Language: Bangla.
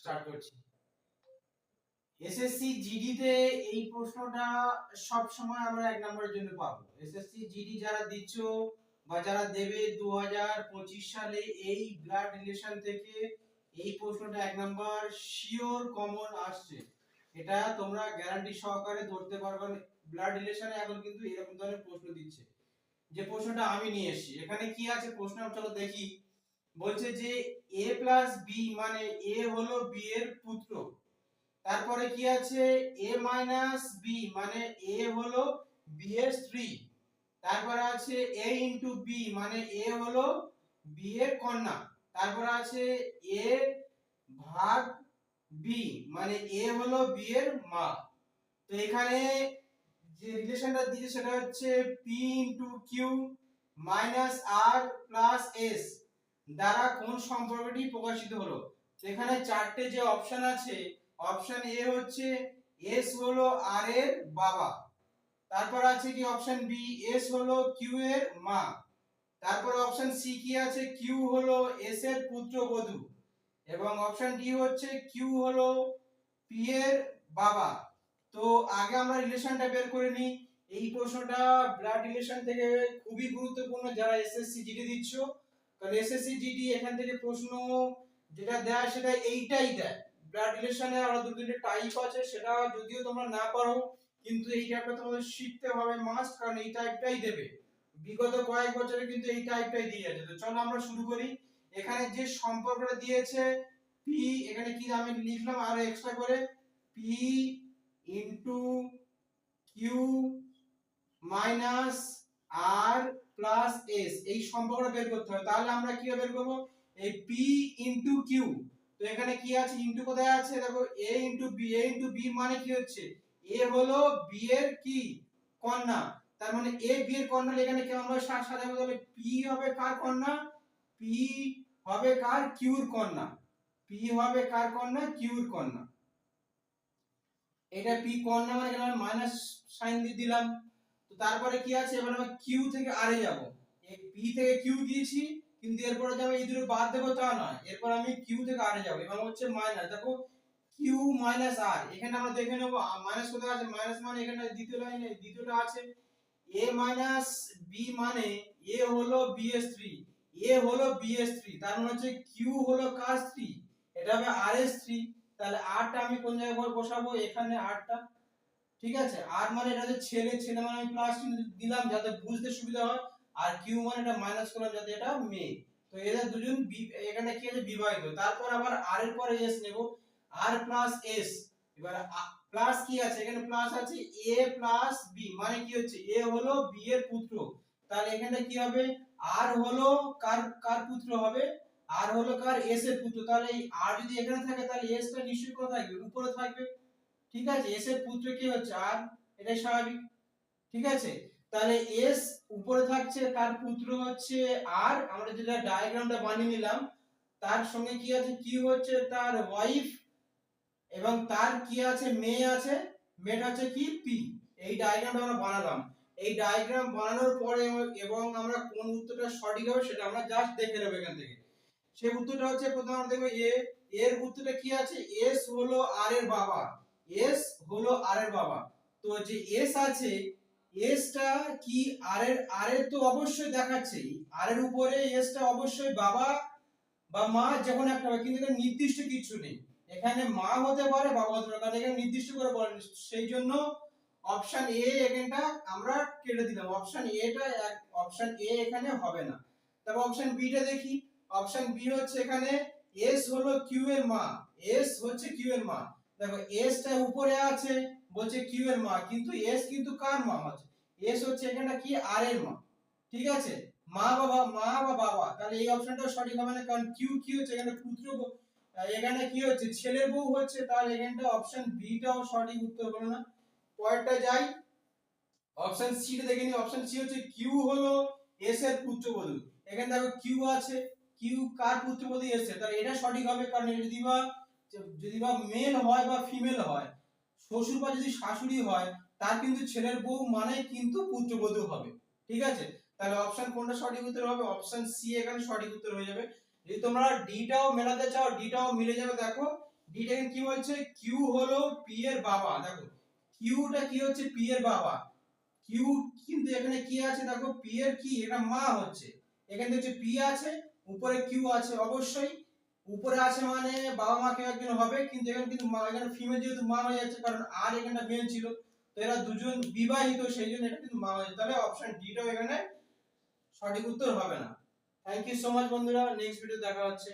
স্টার্ট করছি। এসএসসি জিডিতে এই প্রশ্নটা সব সময় আমরা এক নম্বরের জন্য পাবো। এসএসসি জিডি যারা দিচ্ছ বা যারা দেবে দু সালে এই ব্লাড রিলেশন থেকে এই প্রশ্নটা এক নাম্বার শিওর কমন আসছে। এটা তোমরা গ্যারান্টি সহকারে ধরতে পারবে। ব্লাড রিলেশনে এখন কিন্তু এরকম ধরনের প্রশ্ন দিচ্ছে। যে প্রশ্নটা আমি নিয়ে এসেছি। এখানে কি আছে প্রশ্ন? চলো দেখি। বলছে যে এ প্লাস বি মানে এ হলো বি এর পুত্র। তারপরে কি আছে? এ মাইনাস বি মানে এ হলো বি এর স্ত্রী। তারপরে আছে এ ইন্টু বি মানে এ হলো বি এর কন্যা। তারপরে আছে এ ভাগ বি মানে এ হলো বি এর মা। তো এখানে যে রিলেশনটা দিয়েছে সেটা হচ্ছে P into Q minus R plus S দ্বারা কোন সম্পর্কটি প্রকাশিত হলো? তো এখানে চারটে যে অপশন আছে অপশন এ হচ্ছে এস হলো আর এর বাবা। তারপর আছে কি অপশন বি এস হলো কিউ এর মা। তারপর অপশন সি কি আছে? কিউ হলো এস এর পুত্রবধূ। এবং অপশন ডি হচ্ছে কিউ হলো পি এর বাবা। তো আগে আমরা রিলেশনটা বের করে নিই। এই প্রশ্নটা ব্লাড রিলেশন থেকে খুবই গুরুত্বপূর্ণ যারা এসএসসি জিডি দিচ্ছ কারণ এসএসসি জিডি এখান থেকে প্রশ্ন যেটা দেয় সেটা এইটাই দেয়। ব্লাড রিলেশনে আরও দু তিনটে টাইপ আছে, সেটা যদিও তোমরা না পারো, কিন্তু এই টাইপটা তোমাদের শিখতে হবে মাস্ট কারণ এই টাইপটাই দেবে। বিগত কয়েক বছরে কিন্তু এই টাইপটাই দিয়ে যাচ্ছে। তো চলো আমরা শুরু করি। এখানে যে সম্পর্কটা দিয়েছে পি এখানে কি আমি লিখলাম আরও এক্সট্রা করে? P into Q minus plus S এই সম্পর্কটা বের করতে হবে। তাহলে আমরা কি বের করব? এই পি ইনটু কিউ তো এখানে কি আছে? ইনটু কোথায় আছে? দেখো A into B A into B মানে কি হচ্ছে? এ হলো বি এর কি? কন্যা। তার মানে এ বি এর কন্যা এখানে হবে? সাত সাজাবো তাহলে পি হবে কার কন্যা? পি হবে কার কিউর কন্যা। পি হবে কার কন্যা? কিউর কন্যা। এটা পি কন্যা মানে মাইনাস সাইন দিয়ে দিলাম। তারপরে কি আছে? এবার আমরা কিউ থেকে আরে যাব। এই পি থেকে কিউ দিয়েছি, কিন্তু এরপরে যে আমি এই দুটো বাদ দেবো তা নয়। এরপর আমি কিউ থেকে আরে যাব। এবং হচ্ছে মাইনাস দেখো কিউ মাইনাস আর এখানে আমরা দেখে নেব মাইনাস কোথায় আছে? মাইনাস মানে এখানে দ্বিতীয় লাইনে দ্বিতীয়টা আছে। এ মাইনাস বি মানে এ হলো বি এর স্ত্রী। এ হলো বি এর স্ত্রী। তার মানে হচ্ছে কিউ হলো কার স্ত্রী? এটা হবে আর এস স্ত্রী। তাহলে আরটা আমি কোন জায়গায় বসাবো? এখানে আরটা ঠিক আছে? আর মানে এটা হচ্ছে ছেলে ছেলে মানে আমি প্লাস দিলাম যাতে বুঝতে সুবিধা হয়, আর কিউ মানে এটা মাইনাস করলাম যাতে এটা মেয়ে। তো এদের দুজন এখানে কি আছে? বিবাহিত। তারপর আবার আর এর পরে এস নেব। আর প্লাস এস এবার প্লাস কি আছে? এখানে প্লাস আছে এ প্লাস বি মানে কি হচ্ছে? এ হলো বি এর পুত্র। তাহলে এখানে কি হবে? আর হলো কার কার পুত্র হবে? আর হলো কার এস এর পুত্র। তাহলে আর যদি এখানে থাকে, তাহলে এস টা নিশ্চয়ই কোথায় থাকবে? উপরে থাকবে। ঠিক আছে? এস এর পুত্র কি হচ্ছে? আর এটাই স্বাভাবিক। ঠিক আছে? তাহলে এস উপরে থাকছে, তার পুত্র হচ্ছে আর আমরা যেটা ডায়াগ্রামটা বানিয়ে নিলাম, তার সঙ্গে কি আছে? কি হচ্ছে তার ওয়াইফ এবং তার কি আছে? মেয়ে আছে। মেয়েটা হচ্ছে কি? পি এই ডায়াগ্রামটা আমরা বানালাম। এই ডায়াগ্রাম বানানোর পরে এবং আমরা কোন উত্তরটা সঠিক হবে সেটা আমরা জাস্ট দেখে নেব এখান থেকে। সেই উত্তরটা হচ্ছে, প্রথমে আমরা দেখব এ এর উত্তরটা কি আছে? এস হলো আর এর বাবা। এস হলো আর এর বাবা। তো যে এস আছে এসটা কি আর এর আর এর তো অবশ্যই দেখাচ্ছে। আর এর উপরে এসটা অবশ্যই বাবা বা মা যখন একটা হবে, কিন্তু নির্দিষ্ট কিছু নেই। এখানে মা হতে পারে, বাবা হতে পারে, কারণ এখানে নির্দিষ্ট করে বলেন সেই জন্য অপশন এ এখানটা আমরা কেটে দিলাম। অপশন এটা অপশন এ এখানে হবে না। তারপর অপশন বি টা দেখি। অপশন বি হচ্ছে এখানে এস হলো কিউ এর মা। এস হচ্ছে কিউ এর মা। দেখো এস টা উপরে আছে, বলছে কিউ এর মা কিন্তু এস কিন্তু কার মা হচ্ছে এস হচ্ছে এখানটা কি? আর এর মা ঠিক আছে? মা বাবা, মা বা বাবা, তাহলে এই অপশনটা সঠিক হবে না, কারণ কিউ কি হচ্ছে এখানে পুত্র এখানে কি হচ্ছে? ছেলের বউ হচ্ছে, তাহলে এখানটা অপশন বি টাও সঠিক উত্তর হলো না। পরেরটা যাই অপশন সি দেখে নি অপশন সি হচ্ছে কিউ হলো এস এর পুত্রবধূ, এখানে দেখো কিউ আছে কিউ কার পুত্রবধূ এস এর, তাহলে এটা সঠিক হবে, কারণ এটা যদি বা যদি বা মেল হয় বা ফিমেল হয় শ্বশুর বা যদি শাশুড়ি হয়, তার কিন্তু ছেলের বউ মানে কিন্তু পুত্রবধূ হবে। ঠিক আছে? তাহলে অপশন কোনটা সঠিক উত্তর হবে? অপশন সি এখানে সঠিক উত্তর হয়ে যাবে। যদি তোমরা ডিটাও মেলাতে চাও ডিটাও মিলে যাবে, দেখো। ডিটা কি বলছে? কিউ হলো পি এর বাবা, দেখো। কিউটা কি হচ্ছে? পি এর বাবা। কিউ কিন্তু এখানে কি আছে, দেখো? পি এর কি? এটা মা হচ্ছে। এখানে হচ্ছে পি আছে, উপরে কিউ আছে অবশ্যই। উপরে আছে মানে বাবা মা কেউ একজন হবে, কিন্তু এখানে কিন্তু মা, এখানে ফিমেল যেহেতু মা হয়ে যাচ্ছে, কারণ আর এখানটা মেল ছিল, তো এরা দুজন বিবাহিত, সেই জন্য এটা কিন্তু মা হয়ে তাহলে অপশন ডিটাও এখানে সঠিক উত্তর হবে না। থ্যাংক ইউ সো মাচ বন্ধুরা নেক্সট ভিডিও দেখা হচ্ছে।